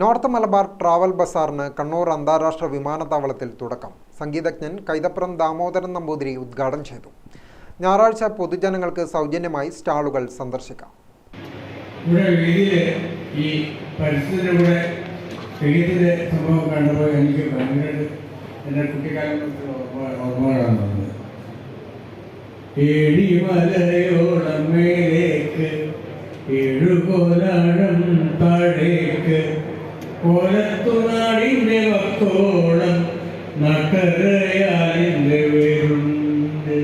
North Malabar travel ബസാറിന് കണ്ണൂർ അന്താരാഷ്ട്ര വിമാനത്താവളത്തിൽ തുടക്കം. സംഗീതജ്ഞൻ കൈതപ്പുറം ദാമോദരൻ നമ്പൂതിരി ഉദ്ഘാടനം ചെയ്തു. ഞായറാഴ്ച പൊതുജനങ്ങൾക്ക് സൗജന്യമായി സ്റ്റാളുകൾ സന്ദർശിക്കാം. ഇവിടെ ഈ സംഭവം കണ്ടപ്പോൾ എനിക്ക് മേലേക്ക് ഏഴുകോലാഴം താഴേക്ക് കോലത്തുനാടിന്റെ വക്കോളം നട്ടരയാലിന്റെ വേരുണ്ട്.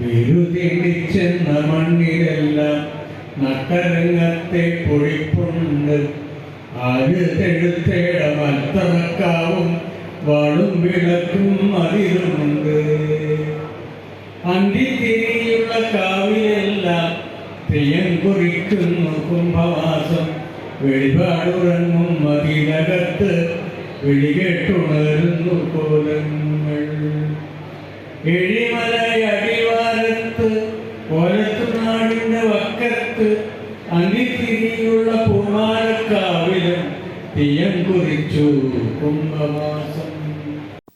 വിരുതിടിച്ചെന്ന മണ്ണിലെല്ലാം നട്ടരങ്ങത്തെ പൊഴിപ്പുണ്ട്. ആഴുത്തെഴുത്തേട മത്തറക്കാവും വാളും വിളക്കും അതിലുമുണ്ട് അന്തിത്തിരിയുള്ള കാവിലെല്ലാം തെയ്യം കുറിക്കുന്നു കുംഭമാസം വെളിപാടുറങ്ങും മതിലകത്ത് വിളികെട്ടുണരുന്നു കോലങ്ങൾ എഴിമലയടിവാരത്ത് കോലത്തുനാടിന്റെ വക്കത്ത് അനിതിരിയുള്ള പൂമാലക്കാവിലും തെയ്യം കുറിച്ചു കുംഭമാസം.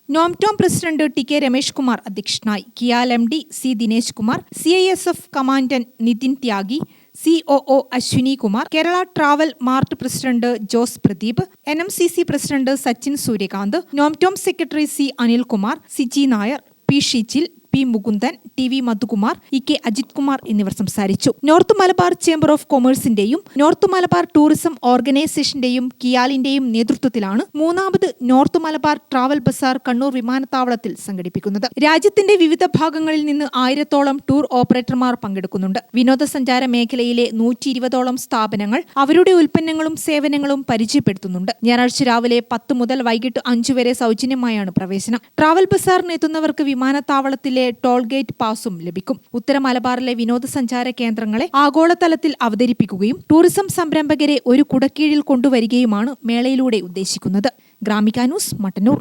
NOMTOM president T K Ramesh Kumar അധ്യക്ഷനായി. KIAL M D C Dinesh Kumar C I S F commandant Nitin Tyagi C O O Ashwini Kumar Kerala travel mart president Jose Pradeep N M C C president Sachin Suryakanth NOMTOM secretary C Anilkumar Siji Nair P Shichil P Mukundan T V Madhukumar E K Ajith Kumar എന്നിവർ സംസാരിച്ചു. North Malabar chamber of കൊമേഴ്സിന്റെയും north Malabar tourism ഓർഗനൈസേഷന്റെയും കിയാലിന്റെയും നേതൃത്വത്തിലാണ് മൂന്നാമത് north Malabar travel bazaar Kannur വിമാനത്താവളത്തിൽ സംഘടിപ്പിക്കുന്നത്. രാജ്യത്തിന്റെ വിവിധ ഭാഗങ്ങളിൽ നിന്ന് ആയിരത്തോളം ടൂർ ഓപ്പറേറ്റർമാർ പങ്കെടുക്കുന്നുണ്ട്. വിനോദസഞ്ചാര മേഖലയിലെ നൂറ്റി ഇരുപതോളം സ്ഥാപനങ്ങൾ അവരുടെ ഉൽപ്പന്നങ്ങളും സേവനങ്ങളും പരിചയപ്പെടുത്തുന്നുണ്ട്. ഞായറാഴ്ച രാവിലെ പത്ത് മുതൽ വൈകിട്ട് അഞ്ചു വരെ സൗജന്യമായാണ് പ്രവേശനം. ട്രാവൽ ബസാറിന് എത്തുന്നവർക്ക് വിമാനത്താവളത്തിലെ ടോൾ ഗേറ്റ് പാസും ലഭിക്കും. ഉത്തര മലബാറിലെ വിനോദസഞ്ചാര കേന്ദ്രങ്ങളെ ആഗോളതലത്തിൽ അവതരിപ്പിക്കുകയും ടൂറിസം സംരംഭകരെ ഒരു കുടക്കീഴിൽ കൊണ്ടുവരികയുമാണ് മേളയിലൂടെ ഉദ്ദേശിക്കുന്നത്. ഗ്രാമിക ന്യൂസ് മട്ടന്നൂർ.